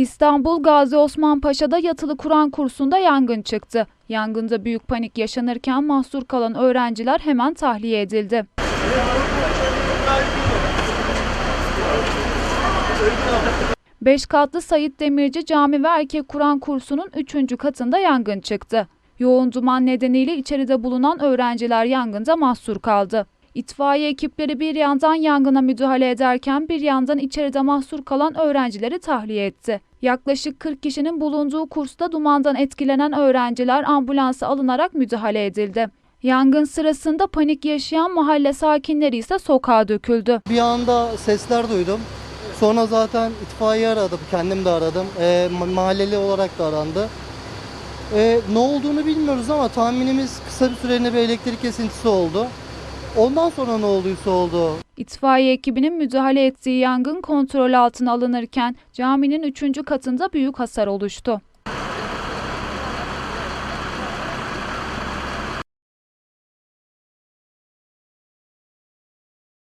İstanbul Gazi Osman Paşa'da yatılı Kur'an kursunda yangın çıktı. Yangında büyük panik yaşanırken mahsur kalan öğrenciler hemen tahliye edildi. Beş katlı Sayit Demirci Cami ve Erkek Kur'an kursunun 3. katında yangın çıktı. Yoğun duman nedeniyle içeride bulunan öğrenciler yangında mahsur kaldı. İtfaiye ekipleri bir yandan yangına müdahale ederken bir yandan içeride mahsur kalan öğrencileri tahliye etti. Yaklaşık 40 kişinin bulunduğu kursta dumandan etkilenen öğrenciler ambulansa alınarak müdahale edildi. Yangın sırasında panik yaşayan mahalle sakinleri ise sokağa döküldü. Bir anda sesler duydum. Sonra zaten itfaiye aradım, kendim de aradım. Ma- mahalleli olarak da arandı. Ee, ne olduğunu bilmiyoruz ama tahminimiz kısa bir süreliğine bir elektrik kesintisi oldu. Ondan sonra ne olduysa oldu. İtfaiye ekibinin müdahale ettiği yangın kontrol altına alınırken caminin 3. katında büyük hasar oluştu.